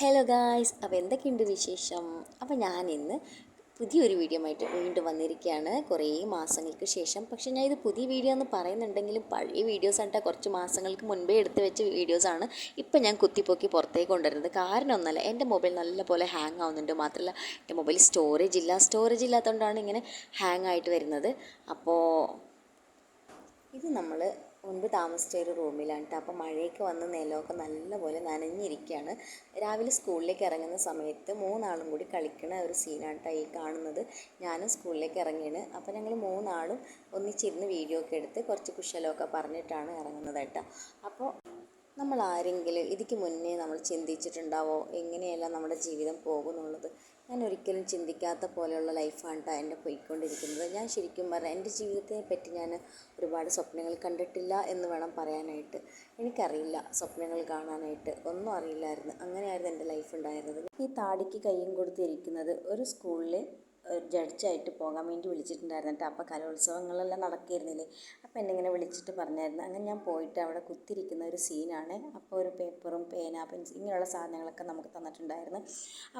Hello guys അപ്പോൾ എന്തൊക്കെയുണ്ട് വിശേഷം? അപ്പോൾ ഞാൻ ഇന്ന് പുതിയൊരു വീഡിയോ ആയിട്ട് വീണ്ടും വന്നിരിക്കുകയാണ്. കുറേ മാസങ്ങൾക്ക് ശേഷം. പക്ഷേ ഞാൻ ഇത് പുതിയ വീഡിയോ എന്ന് പറയുന്നുണ്ടെങ്കിലും പഴയ വീഡിയോസ് ആയിട്ട് കുറച്ച് മാസങ്ങൾക്ക് മുൻപേ എടുത്ത് വെച്ച വീഡിയോസാണ് ഇപ്പം ഞാൻ കുത്തിപ്പൊക്കി പുറത്തേക്ക് കൊണ്ടുവരുന്നത്. കാരണം ഒന്നല്ല എന്റെ മൊബൈൽ നല്ലപോലെ ഹാങ് ആവുന്നുണ്ട്. മാത്രമല്ല എന്റെ മൊബൈൽ സ്റ്റോറേജ് ഇല്ല. സ്റ്റോറേജ് ഇല്ലാത്തതുകൊണ്ടാണ് ഇങ്ങനെ ഹാങ് ആയിട്ട് വരുന്നത്. അപ്പോൾ ഇത് നമ്മൾ മുൻപ് താമസിച്ച ഒരു റൂമിലാണ് കേട്ടോ അപ്പോൾ മഴയൊക്കെ വന്ന് നിലമൊക്കെ നല്ലപോലെ നനഞ്ഞിരിക്കുകയാണ് രാവിലെ സ്കൂളിലേക്ക് ഇറങ്ങുന്ന സമയത്ത് മൂന്നാളും കൂടി കളിക്കുന്ന ഒരു സീനാണ് കേട്ടോ ഈ കാണുന്നത്. ഞാനും സ്കൂളിലേക്ക് ഇറങ്ങിയാണ്. അപ്പോൾ ഞങ്ങൾ മൂന്നാളും ഒന്നിച്ചിരുന്ന് വീഡിയോ ഒക്കെ എടുത്ത് കുറച്ച് കുശലമൊക്കെ പറഞ്ഞിട്ടാണ് ഇറങ്ങുന്നത് കേട്ടോ അപ്പോൾ നമ്മൾ ആരെങ്കിലും ഇതിക്ക് മുന്നേ നമ്മൾ ചിന്തിച്ചിട്ടുണ്ടാവോ? എങ്ങനെയല്ല നമ്മുടെ ജീവിതം പോകുന്നുള്ളത്? ഞാൻ ഒരിക്കലും ചിന്തിക്കാത്ത പോലെയുള്ള ലൈഫാണ് കേട്ടോ എന്റെ പോയിക്കൊണ്ടിരിക്കുന്നത്. ഞാൻ ശരിക്കും പറഞ്ഞാൽ എന്റെ ജീവിതത്തെ പറ്റി ഞാൻ ഒരുപാട് സ്വപ്നങ്ങൾ കണ്ടിട്ടില്ല എന്ന് വേണം പറയാനായിട്ട്. എനിക്കറിയില്ല സ്വപ്നങ്ങൾ കാണാനായിട്ട്. ഒന്നും അറിയില്ലായിരുന്നു. അങ്ങനെയായിരുന്നു എന്റെ ലൈഫ് ഉണ്ടായിരുന്നത്. ഈ താടിക്ക് കയ്യും കൊടുത്തിരിക്കുന്നത് ഒരു സ്കൂളിൽ ജഡ്ജായിട്ട് പോകാൻ വേണ്ടി വിളിച്ചിട്ടുണ്ടായിരുന്നു കേട്ടോ. അപ്പോൾ കലോത്സവങ്ങളെല്ലാം നടക്കിയിരുന്നില്ലേ അപ്പോൾ എന്നെ ഇങ്ങനെ വിളിച്ചിട്ട് പറഞ്ഞായിരുന്നു. അങ്ങനെ ഞാൻ പോയിട്ട് അവിടെ കുത്തിരിക്കുന്ന ഒരു സീനാണ്. അപ്പോൾ ഒരു പേപ്പറും പേന പെൻസിൽ ഇങ്ങനെയുള്ള സാധനങ്ങളൊക്കെ നമുക്ക് തന്നിട്ടുണ്ടായിരുന്നു.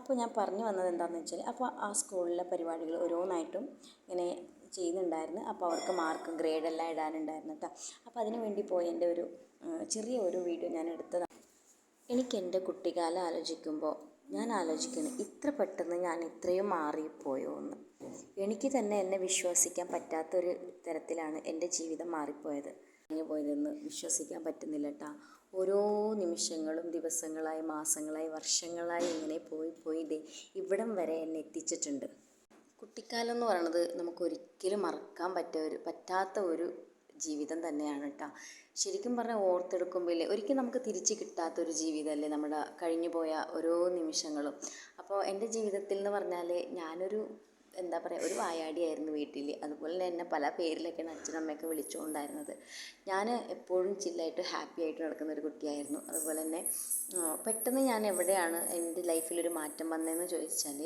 അപ്പോൾ ഞാൻ പറഞ്ഞു വന്നത് എന്താണെന്ന് വെച്ചാൽ അപ്പോൾ ആ സ്കൂളിലെ പരിപാടികൾ ഓരോന്നായിട്ടും ഇങ്ങനെ ചെയ്യുന്നുണ്ടായിരുന്നു. അപ്പോൾ അവർക്ക് മാർക്കും ഗ്രേഡെല്ലാം ഇടാനുണ്ടായിരുന്നു കേട്ടോ. അപ്പോൾ അതിന് വേണ്ടി പോയി എന്റെ ഒരു ചെറിയ ഒരു വീഡിയോ ഞാൻ എടുത്തതാണ്. എനിക്ക് എന്റെ കുട്ടിക്കാലം ആലോചിക്കുമ്പോൾ ഞാൻ ആലോചിക്കുന്നു ഇത്ര പെട്ടെന്ന് ഞാൻ ഇത്രയും മാറിപ്പോയോ എന്ന് എനിക്ക് തന്നെ എന്നെ വിശ്വസിക്കാൻ പറ്റാത്തൊരു തരത്തിലാണ് എന്റെ ജീവിതം മാറിപ്പോയത്. പോയതെന്ന് വിശ്വസിക്കാൻ പറ്റുന്നില്ല കേട്ടോ ഓരോ നിമിഷങ്ങളും ദിവസങ്ങളായി മാസങ്ങളായി വർഷങ്ങളായി ഇങ്ങനെ പോയി പോയി ദേ ഇവിടം വരെ എന്നെ എത്തിച്ചിട്ടുണ്ട്. കുട്ടിക്കാലം എന്ന് പറയുന്നത് നമുക്ക് ഒരിക്കലും മറക്കാൻ പറ്റ ഒരു പറ്റാത്ത ഒരു ജീവിതം തന്നെയാണ് കേട്ടോ. ശരിക്കും പറഞ്ഞാൽ ഓർത്തെടുക്കുമ്പോൾ ഒരിക്കലും നമുക്ക് തിരിച്ച് കിട്ടാത്തൊരു ജീവിതമല്ലേ നമ്മുടെ കഴിഞ്ഞു പോയ ഓരോ നിമിഷങ്ങളും. അപ്പോൾ എന്റെ ജീവിതത്തിൽ എന്ന് പറഞ്ഞാൽ ഞാനൊരു എന്താ പറയുക ഒരു വായാടിയായിരുന്നു വീട്ടിൽ അതുപോലെ തന്നെ എന്നെ പല പേരിലൊക്കെയാണ് അച്ഛനും അമ്മയൊക്കെ വിളിച്ചുകൊണ്ടായിരുന്നത്. ഞാൻ എപ്പോഴും ചില്ലായിട്ട് ഹാപ്പി ആയിട്ട് നടക്കുന്ന ഒരു കുട്ടിയായിരുന്നു. അതുപോലെ തന്നെ പെട്ടെന്ന് ഞാൻ എവിടെയാണ് എന്റെ ലൈഫിലൊരു മാറ്റം വന്നതെന്ന് ചോദിച്ചാൽ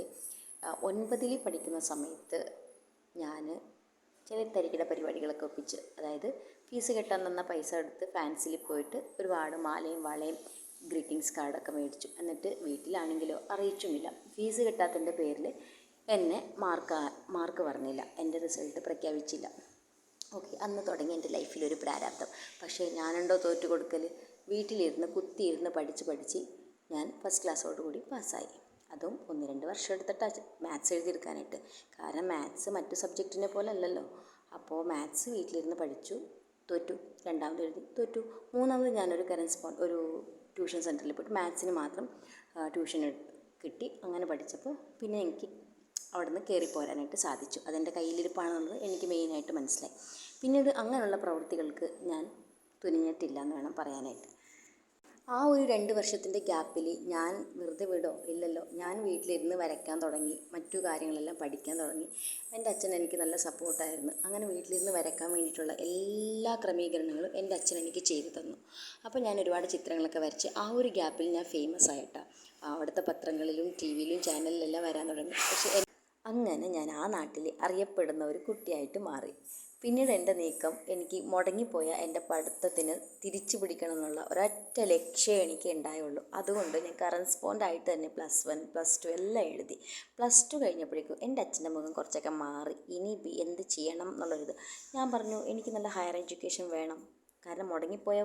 ഒൻപതിൽ പഠിക്കുന്ന സമയത്ത് ഞാൻ ചെറിയ തരികിട പരിപാടികളൊക്കെ ഒപ്പിച്ച് അതായത് ഫീസ് കെട്ടാൻ തന്ന പൈസ എടുത്ത് ഫാൻസിൽ പോയിട്ട് ഒരുപാട് മാലയും വളയും ഗ്രീറ്റിങ്സ് കാർഡൊക്കെ മേടിച്ചു. എന്നിട്ട് വീട്ടിലാണെങ്കിലോ അറിയിച്ചുമില്ല. ഫീസ് കിട്ടാത്തതിന്റെ പേരിൽ എന്നെ മാർക്ക് മാർക്ക് പറഞ്ഞില്ല. എന്റെ റിസൾട്ട് പ്രഖ്യാപിച്ചില്ല. ഓക്കെ അന്ന് തുടങ്ങി എന്റെ ലൈഫിലൊരു പ്രാരാബ്ധം പക്ഷേ ഞാനുണ്ടോ തോറ്റു കൊടുക്കൽ വീട്ടിലിരുന്ന് കുത്തിയിരുന്ന് പഠിച്ച് പഠിച്ച് ഞാൻ ഫസ്റ്റ് ക്ലാസ്സോടുകൂടി പാസ്സായി അതും ഒന്ന് രണ്ട് വർഷം എടുത്തിട്ട് മാത്സ് എഴുതിയെടുക്കാനായിട്ട്. കാരണം മാത്സ് മറ്റു സബ്ജക്റ്റിനെ പോലെ അല്ലല്ലോ. അപ്പോൾ മാത്സ് വീട്ടിലിരുന്ന് പഠിച്ചു തോറ്റു. രണ്ടാമത് എഴുതി തോറ്റു. മൂന്നാമത് ഞാനൊരു കറൻസ്പോണ്ട് ഒരു ട്യൂഷൻ സെന്ററിൽ പോയിട്ട് മാത്സിന് മാത്രം ട്യൂഷൻ കിട്ടി. അങ്ങനെ പഠിച്ചപ്പോൾ പിന്നെ എനിക്ക് അവിടെ നിന്ന് കയറി പോരാനായിട്ട് സാധിച്ചു. അതെന്റെ കയ്യിലിരിപ്പാണെന്നുള്ളത് എനിക്ക് മെയിനായിട്ട് മനസ്സിലായി. പിന്നീട് അങ്ങനെയുള്ള പ്രവൃത്തികൾക്ക് ഞാൻ തുനിഞ്ഞിട്ടില്ല എന്ന് വേണം പറയാനായിട്ട്. ആ ഒരു രണ്ട് വർഷത്തിന്റെ ഗ്യാപ്പിൽ ഞാൻ വെറുതെ വിടോ ഇല്ലല്ലോ. ഞാൻ വീട്ടിലിരുന്ന് വരയ്ക്കാൻ തുടങ്ങി മറ്റു കാര്യങ്ങളെല്ലാം പഠിക്കാൻ തുടങ്ങി. എന്റെ അച്ഛൻ എനിക്ക് നല്ല സപ്പോർട്ടായിരുന്നു. അങ്ങനെ വീട്ടിലിരുന്ന് വരയ്ക്കാൻ വേണ്ടിയിട്ടുള്ള എല്ലാ ക്രമീകരണങ്ങളും എന്റെ അച്ഛൻ എനിക്ക് ചെയ്തു തന്നു. അപ്പോൾ ഞാൻ ഒരുപാട് ചിത്രങ്ങളൊക്കെ വരച്ച് ആ ഒരു ഗ്യാപ്പിൽ ഞാൻ ഫേമസ് ആയിട്ടാണ് അവിടുത്തെ പത്രങ്ങളിലും ടി വിയിലും ചാനലിലെല്ലാം വരാൻ തുടങ്ങി. പക്ഷേ അങ്ങനെ ഞാൻ ആ നാട്ടിൽ അറിയപ്പെടുന്ന ഒരു കുട്ടിയായിട്ട് മാറി. പിന്നീട് എന്റെ നീക്കം എനിക്ക് മുടങ്ങിപ്പോയ എന്റെ പഠിത്തത്തിന് തിരിച്ചു പിടിക്കണം എന്നുള്ള ഒരൊറ്റ ലക്ഷ്യം എനിക്ക് ഉണ്ടായുള്ളൂ. അതുകൊണ്ട് ഞാൻ കറസ്പോണ്ട് ആയിട്ട് തന്നെ പ്ലസ് വൺ പ്ലസ് ടു എല്ലാം എഴുതി. പ്ലസ് ടു കഴിഞ്ഞപ്പോഴേക്കും എന്റെ അച്ഛന്റെ മുഖം കുറച്ചൊക്കെ മാറി. ഇനി എന്ത് ചെയ്യണം എന്നുള്ളൊരിത്. ഞാൻ പറഞ്ഞു എനിക്ക് നല്ല ഹയർ എഡ്യൂക്കേഷൻ വേണം. കാരണം മുടങ്ങിപ്പോയ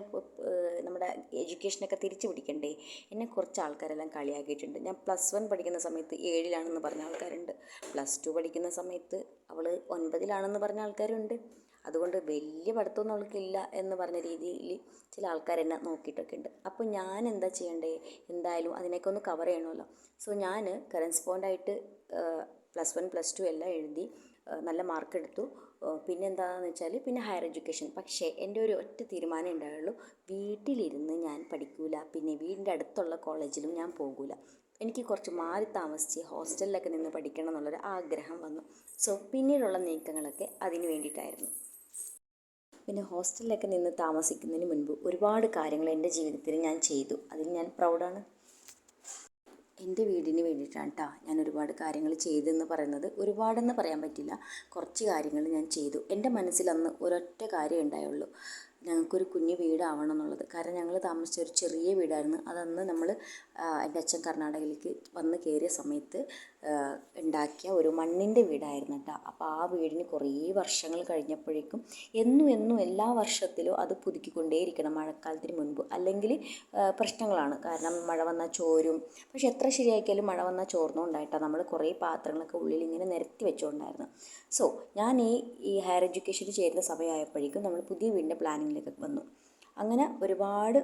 നമ്മുടെ എഡ്യൂക്കേഷനൊക്കെ തിരിച്ചു പിടിക്കണ്ടേ? എന്നെ കുറച്ച് ആൾക്കാരെല്ലാം കളിയാക്കിയിട്ടുണ്ട്. ഞാൻ പ്ലസ് വൺ പഠിക്കുന്ന സമയത്ത് ഏഴിലാണെന്ന് പറഞ്ഞ ആൾക്കാരുണ്ട്. പ്ലസ് ടു പഠിക്കുന്ന സമയത്ത് അവൾ ഒൻപതിലാണെന്ന് പറഞ്ഞ ആൾക്കാരുണ്ട്. അതുകൊണ്ട് വലിയ പഠിത്തമൊന്നും അവൾക്കില്ല എന്ന് പറഞ്ഞ രീതിയിൽ ചില ആൾക്കാർ എന്നെ നോക്കിയിട്ടൊക്കെ ഉണ്ട്. അപ്പോൾ ഞാൻ എന്താ ചെയ്യണ്ടേ? എന്തായാലും അതിനൊക്കെ ഒന്ന് കവർ ചെയ്യണമല്ലോ. സോ ഞാൻ കറസ്പോണ്ടായിട്ട് പ്ലസ് വൺ പ്ലസ് ടു എല്ലാം എഴുതി നല്ല മാർക്ക് എടുത്തു. പിന്നെ എന്താണെന്ന് വെച്ചാൽ പിന്നെ ഹയർ എഡ്യൂക്കേഷൻ പക്ഷേ എന്റെ ഒരു ഒറ്റ തീരുമാനം ഉണ്ടായുള്ളൂ. വീട്ടിലിരുന്ന് ഞാൻ പഠിക്കൂല. പിന്നെ വീടിന്റെ അടുത്തുള്ള കോളേജിലും ഞാൻ പോകൂല. എനിക്ക് കുറച്ച് മാറി താമസിച്ച് ഹോസ്റ്റലിലൊക്കെ നിന്ന് പഠിക്കണം എന്നുള്ളൊരു ആഗ്രഹം വന്നു. സോ പിന്നീടുള്ള നീക്കങ്ങളൊക്കെ അതിന് വേണ്ടിയിട്ടായിരുന്നു. പിന്നെ ഹോസ്റ്റലിലൊക്കെ നിന്ന് താമസിക്കുന്നതിന് മുൻപ് ഒരുപാട് കാര്യങ്ങൾ എന്റെ ജീവിതത്തിൽ ഞാൻ ചെയ്തു. അതിൽ ഞാൻ പ്രൗഡാണ് എന്റെ വീടിന് വേണ്ടിയിട്ടാണ് കേട്ടോ ഞാൻ ഒരുപാട് കാര്യങ്ങൾ ചെയ്തെന്ന് പറയുന്നത്. ഒരുപാടെന്ന് പറയാൻ പറ്റില്ല. കുറച്ച് കാര്യങ്ങൾ ഞാൻ ചെയ്തു. എന്റെ മനസ്സിൽ അന്ന് ഒരൊറ്റ കാര്യം ഉണ്ടായുള്ളൂ. ഞങ്ങൾക്കൊരു കുഞ്ഞു വീടാവണം എന്നുള്ളത് കാരണം ഞങ്ങൾ താമസിച്ച ഒരു ചെറിയ വീടായിരുന്നു. അതന്ന് നമ്മൾ എന്റെ അച്ഛൻ കർണാടകയിലേക്ക് വന്ന് കയറിയ സമയത്ത് ഉണ്ടാക്കിയ ഒരു മണ്ണിന്റെ വീടായിരുന്നു കേട്ടോ. അപ്പോൾ ആ വീടിന് കുറേ വർഷങ്ങൾ കഴിഞ്ഞപ്പോഴേക്കും എന്നും എന്നും എല്ലാ വർഷത്തിലും അത് പുതുക്കിക്കൊണ്ടേയിരിക്കണം മഴക്കാലത്തിന് മുൻപ്. അല്ലെങ്കിൽ പ്രശ്നങ്ങളാണ്. കാരണം മഴ വന്നാൽ ചോരും. പക്ഷെ എത്ര ശരിയാക്കിയാലും മഴ വന്നാൽ ചോർന്നുകൊണ്ടായിട്ടാണ് നമ്മൾ കുറേ പാത്രങ്ങളൊക്കെ ഉള്ളിൽ ഇങ്ങനെ നിരത്തി വെച്ചുകൊണ്ടായിരുന്നു സോ ഞാൻ ഈ ഈ ഹയർ എഡ്യൂക്കേഷന് ചേരുന്ന സമയമായപ്പോഴേക്കും നമ്മൾ പുതിയ വീടിന്റെ പ്ലാനിങ്ങിലേക്ക് വന്നു. അങ്ങനെ ഒരുപാട്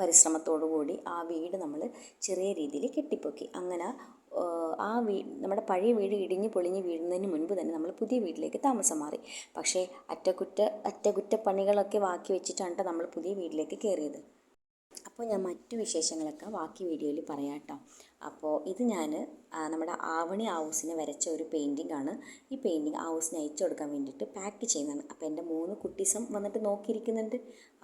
പരിശ്രമത്തോടു കൂടി ആ വീട് നമ്മൾ ചെറിയ രീതിയിൽ കെട്ടിപ്പൊക്കി. അങ്ങനെ ആ വീ നമ്മുടെ പഴയ വീട് ഇടിഞ്ഞ് പൊളിഞ്ഞ് വീഴുന്നതിന് മുൻപ് തന്നെ നമ്മൾ പുതിയ വീട്ടിലേക്ക് താമസം മാറി. പക്ഷേ അറ്റകുറ്റ അറ്റകുറ്റപ്പണികളൊക്കെ ബാക്കി വെച്ചിട്ടാണ് നമ്മൾ പുതിയ വീട്ടിലേക്ക് കയറിയത്. അപ്പോൾ ഞാൻ മറ്റു വിശേഷങ്ങളൊക്കെ ബാക്കി വീഡിയോയിൽ പറയാം കേട്ടോ. അപ്പോൾ ഇത് ഞാൻ നമ്മുടെ ആവണി ഹൗസിനെ വരച്ച ഒരു പെയിന്റിംഗ് ആണ്. ഈ പെയിന്റിങ് ഹൗസിന് അയച്ചു കൊടുക്കാൻ വേണ്ടിയിട്ട് പാക്ക് ചെയ്യുന്നതാണ്. അപ്പോൾ എന്റെ മൂന്ന് കുട്ടീസും വന്നിട്ട് നോക്കിയിരിക്കുന്നുണ്ട്.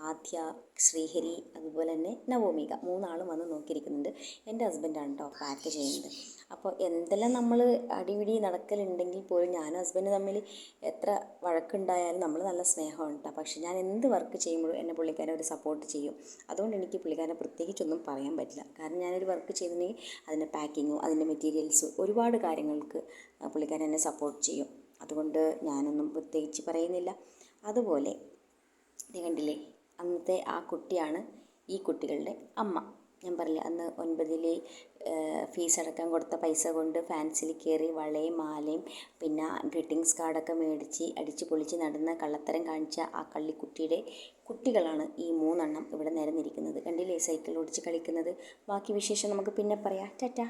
ആദ്യ ശ്രീഹരി അതുപോലെ തന്നെ നവോമിക മൂന്നാളും വന്ന് നോക്കിയിരിക്കുന്നുണ്ട്. എന്റെ ഹസ്ബൻഡാണ് കേട്ടോ പാക്ക് ചെയ്യുന്നത്. അപ്പോൾ എന്തെല്ലാം നമ്മൾ അടിപിടി നടക്കലുണ്ടെങ്കിൽ പോലും ഞാനും ഹസ്ബൻഡ് തമ്മിൽ എത്ര വഴക്കുണ്ടായാലും നമ്മൾ നല്ല സ്നേഹമാണ് കേട്ടോ പക്ഷേ ഞാൻ എന്ത് വർക്ക് ചെയ്യുമ്പോഴും എന്നെ പുള്ളിക്കാരൻ ഒരു സപ്പോർട്ട് ചെയ്യും. അതുകൊണ്ട് എനിക്ക് പുള്ളിക്കാരനെ പ്രത്യേകിച്ചൊന്നും പറയാൻ പറ്റില്ല. കാരണം ഞാനൊരു വർക്ക് ചെയ്തിട്ടുണ്ടെങ്കിൽ അതിന്റെ പാക്കിങ്ങോ അതിന്റെ മെറ്റീരിയൽസോ ഒരുപാട് കാര്യങ്ങൾക്ക് പുള്ളിക്കാരൻ എന്നെ സപ്പോർട്ട് ചെയ്യും. അതുകൊണ്ട് ഞാനൊന്നും പ്രത്യേകിച്ച് പറയുന്നില്ല. അതുപോലെ കണ്ടില്ലേ അന്നത്തെ ആ കുട്ടിയാണ് ഈ കുട്ടികളുടെ അമ്മ. ഞാൻ പറഞ്ഞില്ല അന്ന് ഒൻപതിൽ ഫീസ് അടക്കാൻ കൊടുത്ത പൈസ കൊണ്ട് ഫാൻസിൽ കയറി വളയും മാലയും പിന്നെ ഗ്രീറ്റിങ്സ് കാർഡൊക്കെ മേടിച്ച് അടിച്ച് പൊളിച്ച് നടന്ന കള്ളത്തരം കാണിച്ച ആ കള്ളിക്കുട്ടിയുടെ കുട്ടികളാണ് ഈ മൂന്നെണ്ണം ഇവിടെ നിരന്നിരിക്കുന്നത്. കണ്ടില്ലേ സൈക്കിൾ ഓടിച്ച് കളിക്കുന്നത്. ബാക്കി വിശേഷം നമുക്ക് പിന്നെ പറയാം. ടാറ്റ.